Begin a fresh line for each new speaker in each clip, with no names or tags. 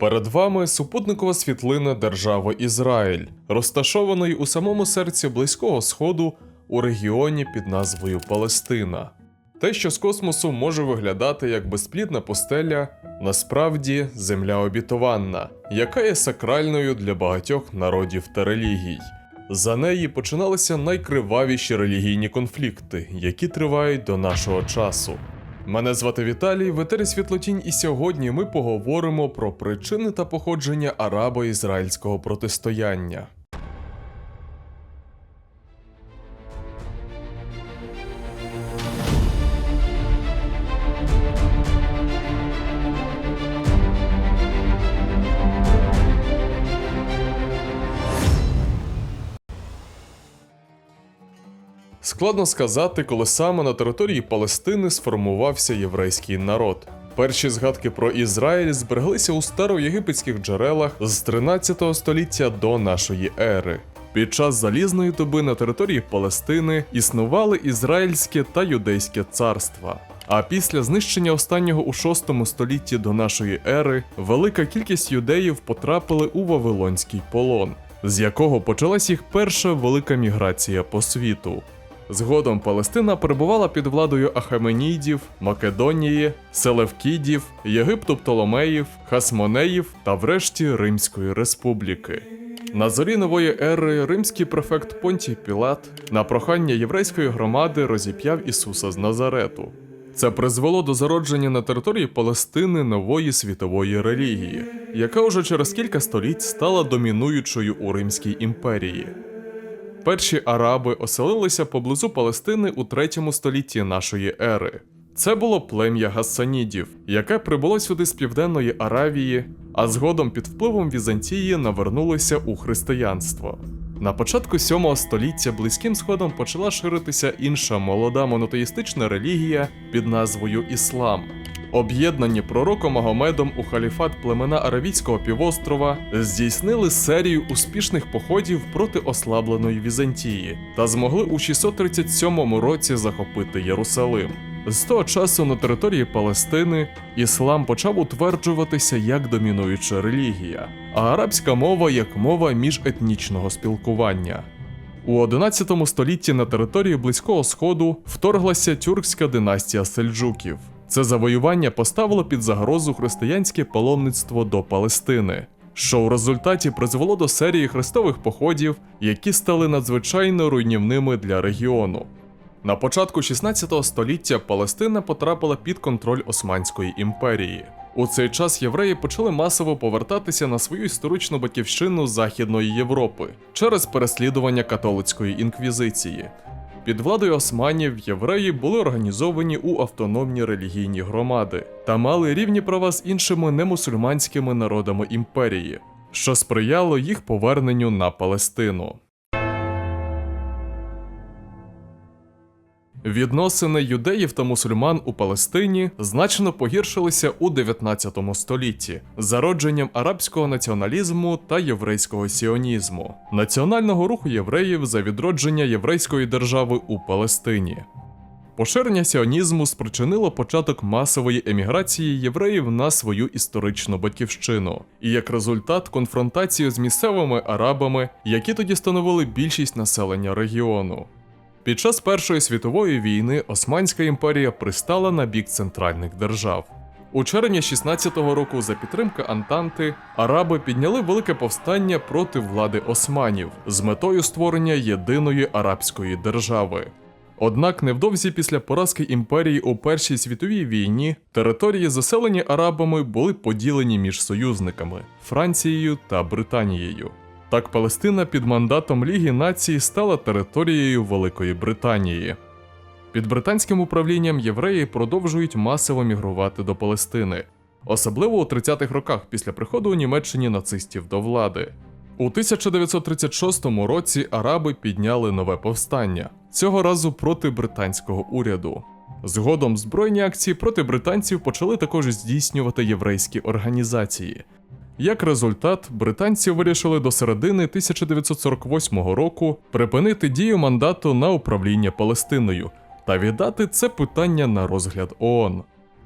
Перед вами супутникова світлина держави Ізраїль, розташованої у самому серці Близького Сходу у регіоні під назвою Палестина. Те, що з космосу може виглядати як безплідна пустеля, насправді земля обітованна, яка є сакральною для багатьох народів та релігій. За неї починалися найкривавіші релігійні конфлікти, які тривають до нашого часу. Мене звати Віталій, в Світлотінь, і сьогодні ми поговоримо про причини та походження арабо-ізраїльського протистояння. Складно сказати, коли саме на території Палестини сформувався єврейський народ. Перші згадки про Ізраїль збереглися у староєгипетських джерелах з 13 століття до нашої ери. Під час залізної доби на території Палестини існували ізраїльське та юдейське царства. А після знищення останнього у 6 столітті до нашої ери велика кількість юдеїв потрапили у Вавилонський полон, з якого почалась їх перша велика міграція по світу. Згодом Палестина перебувала під владою Ахеменідів, Македонії, Селевкідів, Єгипту Птоломеїв, Хасмонеїв та врешті Римської республіки. На зорі нової ери римський префект Понтій Пілат на прохання єврейської громади розіп'яв Ісуса з Назарету. Це призвело до зародження на території Палестини нової світової релігії, яка уже через кілька століть стала домінуючою у Римській імперії. Перші араби оселилися поблизу Палестини у 3 столітті нашої ери. Це було плем'я Гасанідів, яке прибуло сюди з південної Аравії, а згодом під впливом Візантії навернулося у християнство. На початку 7 століття Близьким Сходом почала ширитися інша молода монотеїстична релігія під назвою Іслам. Об'єднані пророком Магомедом у халіфат племена Аравійського півострова здійснили серію успішних походів проти ослабленої Візантії та змогли у 637 році захопити Єрусалим. З того часу на території Палестини іслам почав утверджуватися як домінуюча релігія, а арабська мова як мова міжетнічного спілкування. У 11 столітті на території Близького Сходу вторглася тюркська династія сельджуків. Це завоювання поставило під загрозу християнське паломництво до Палестини, що в результаті призвело до серії хрестових походів, які стали надзвичайно руйнівними для регіону. На початку 16 століття Палестина потрапила під контроль Османської імперії. У цей час євреї почали масово повертатися на свою історичну батьківщину Західної Європи через переслідування католицької інквізиції. Під владою османів євреї були організовані у автономні релігійні громади та мали рівні права з іншими немусульманськими народами імперії, що сприяло їх поверненню на Палестину. Відносини юдеїв та мусульман у Палестині значно погіршилися у 19 столітті зародженням арабського націоналізму та єврейського сіонізму, національного руху євреїв за відродження єврейської держави у Палестині. Поширення сіонізму спричинило початок масової еміграції євреїв на свою історичну батьківщину, і як результат конфронтацію з місцевими арабами, які тоді становили більшість населення регіону. Під час Першої світової війни Османська імперія пристала на бік центральних держав. У червні 16-го року за підтримки Антанти араби підняли велике повстання проти влади османів з метою створення єдиної арабської держави. Однак невдовзі після поразки імперії у Першій світовій війні території, заселені арабами, були поділені між союзниками Францією та Британією. Так Палестина під мандатом Ліги націй стала територією Великої Британії. Під британським управлінням євреї продовжують масово мігрувати до Палестини, особливо у 30-х роках після приходу у Німеччині нацистів до влади. У 1936 році араби підняли нове повстання, цього разу проти британського уряду. Згодом збройні акції проти британців почали також здійснювати єврейські організації. Як результат, британці вирішили до середини 1948 року припинити дію мандату на управління Палестиною та віддати це питання на розгляд ООН.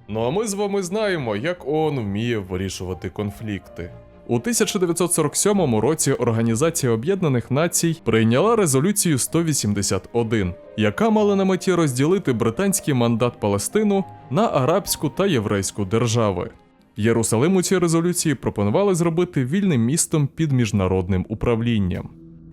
Ну а ми з вами знаємо, як ООН вміє вирішувати конфлікти. У 1947 році Організація Об'єднаних Націй прийняла резолюцію 181, яка мала на меті розділити британський мандат Палестину на арабську та єврейську держави. Єрусалим у цій резолюції пропонували зробити вільним містом під міжнародним управлінням.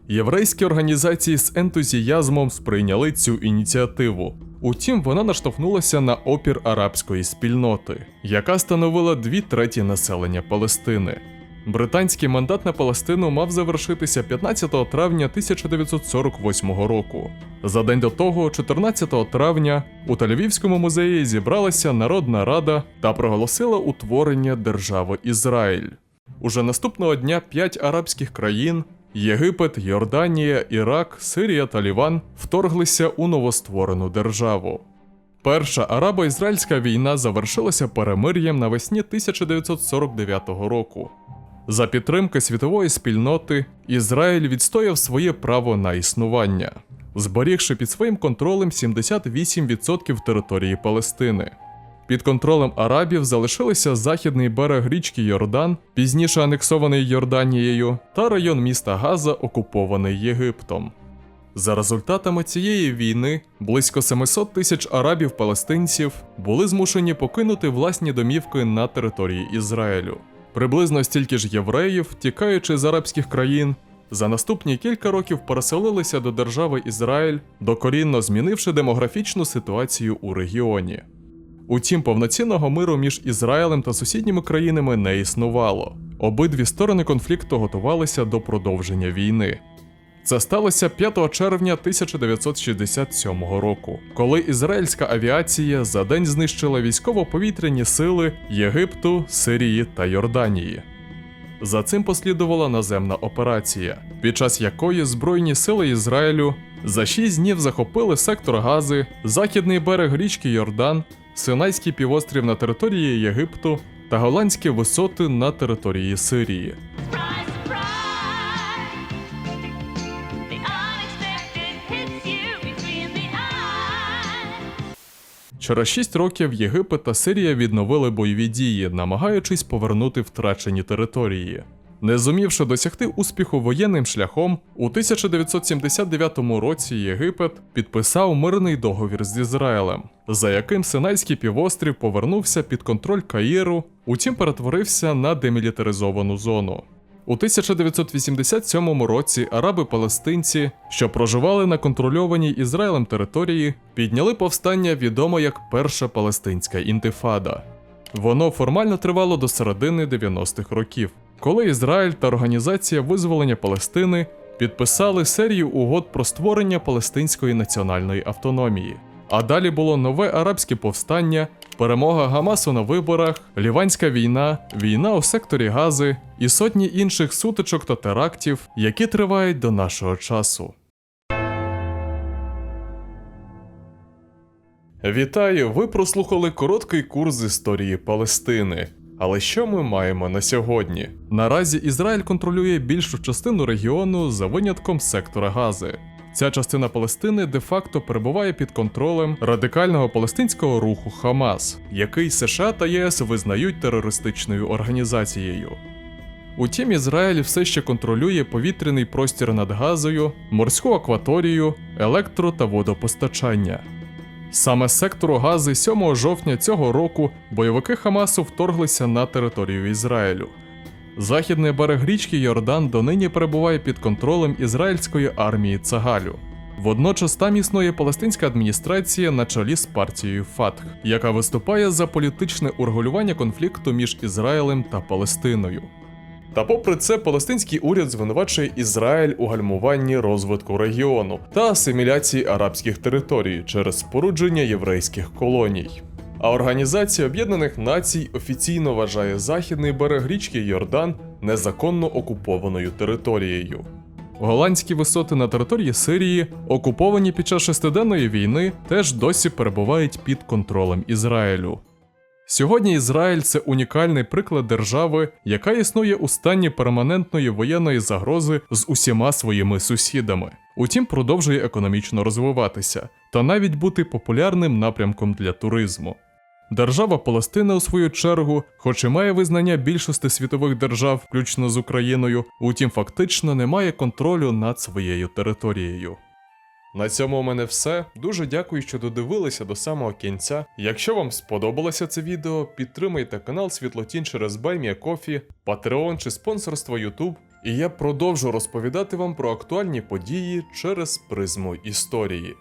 Єврейські організації з ентузіазмом сприйняли цю ініціативу. Утім, вона наштовхнулася на опір арабської спільноти, яка становила дві треті населення Палестини. Британський мандат на Палестину мав завершитися 15 травня 1948 року. За день до того, 14 травня, у Тель-Авівському музеї зібралася Народна Рада та проголосила утворення держави Ізраїль. Уже наступного дня п'ять арабських країн Єгипет, Йорданія, Ірак, Сирія та Ліван вторглися у новостворену державу. Перша арабо-ізраїльська війна завершилася перемир'ям навесні 1949 року. За підтримки світової спільноти Ізраїль відстояв своє право на існування, зберігши під своїм контролем 78% території Палестини. Під контролем арабів залишилися західний берег річки Йордан, пізніше анексований Йорданією, та район міста Газа, окупований Єгиптом. За результатами цієї війни близько 700 тисяч арабів-палестинців були змушені покинути власні домівки на території Ізраїлю. Приблизно стільки ж євреїв, тікаючи з арабських країн, за наступні кілька років переселилися до держави Ізраїль, докорінно змінивши демографічну ситуацію у регіоні. Утім, повноцінного миру між Ізраїлем та сусідніми країнами не існувало. Обидві сторони конфлікту готувалися до продовження війни. Це сталося 5 червня 1967 року, коли ізраїльська авіація за день знищила військово-повітряні сили Єгипту, Сирії та Йорданії. За цим послідувала наземна операція, під час якої Збройні сили Ізраїлю за 6 днів захопили сектор Гази, західний берег річки Йордан, Синайський півострів на території Єгипту та голландські висоти на території Сирії. Через 6 років Єгипет та Сирія відновили бойові дії, намагаючись повернути втрачені території. Не зумівши досягти успіху воєнним шляхом, у 1979 році Єгипет підписав мирний договір з Ізраїлем, за яким Синайський півострів повернувся під контроль Каїру, утім перетворився на демілітаризовану зону. У 1987 році араби-палестинці, що проживали на контрольованій Ізраїлем території, підняли повстання відомо як Перша Палестинська інтифада. Воно формально тривало до середини 90-х років, коли Ізраїль та Організація визволення Палестини підписали серію угод про створення палестинської національної автономії. А далі було нове арабське повстання, перемога Гамасу на виборах, Ліванська війна, війна у секторі Гази і сотні інших сутичок та терактів, які тривають до нашого часу. Вітаю! Ви прослухали короткий курс з історії Палестини. Але що ми маємо на сьогодні? Наразі Ізраїль контролює більшу частину регіону за винятком сектора Гази. Ця частина Палестини де-факто перебуває під контролем радикального палестинського руху Хамас, який США та ЄС визнають терористичною організацією. Утім, Ізраїль все ще контролює повітряний простір над Газою, морську акваторію, електро та водопостачання. Саме сектору Гази 7 жовтня цього року бойовики Хамасу вторглися на територію Ізраїлю. Західний берег річки Йордан донині перебуває під контролем ізраїльської армії Цагалю. Водночас там існує палестинська адміністрація на чолі з партією Фатх, яка виступає за політичне урегулювання конфлікту між Ізраїлем та Палестиною. Та попри це, палестинський уряд звинувачує Ізраїль у гальмуванні розвитку регіону та асиміляції арабських територій через спорудження єврейських колоній. А Організація Об'єднаних Націй офіційно вважає західний берег річки Йордан незаконно окупованою територією. Голландські висоти на території Сирії, окуповані під час шестиденної війни, теж досі перебувають під контролем Ізраїлю. Сьогодні Ізраїль це унікальний приклад держави, яка існує у стані перманентної воєнної загрози з усіма своїми сусідами. Утім, продовжує економічно розвиватися та навіть бути популярним напрямком для туризму. Держава Палестина, у свою чергу, хоч і має визнання більшості світових держав, включно з Україною, утім фактично не має контролю над своєю територією. На цьому у мене все. Дуже дякую, що додивилися до самого кінця. Якщо вам сподобалося це відео, підтримайте канал Світлотінь через Кофі, Patreon чи спонсорство YouTube, і я продовжу розповідати вам про актуальні події через призму історії.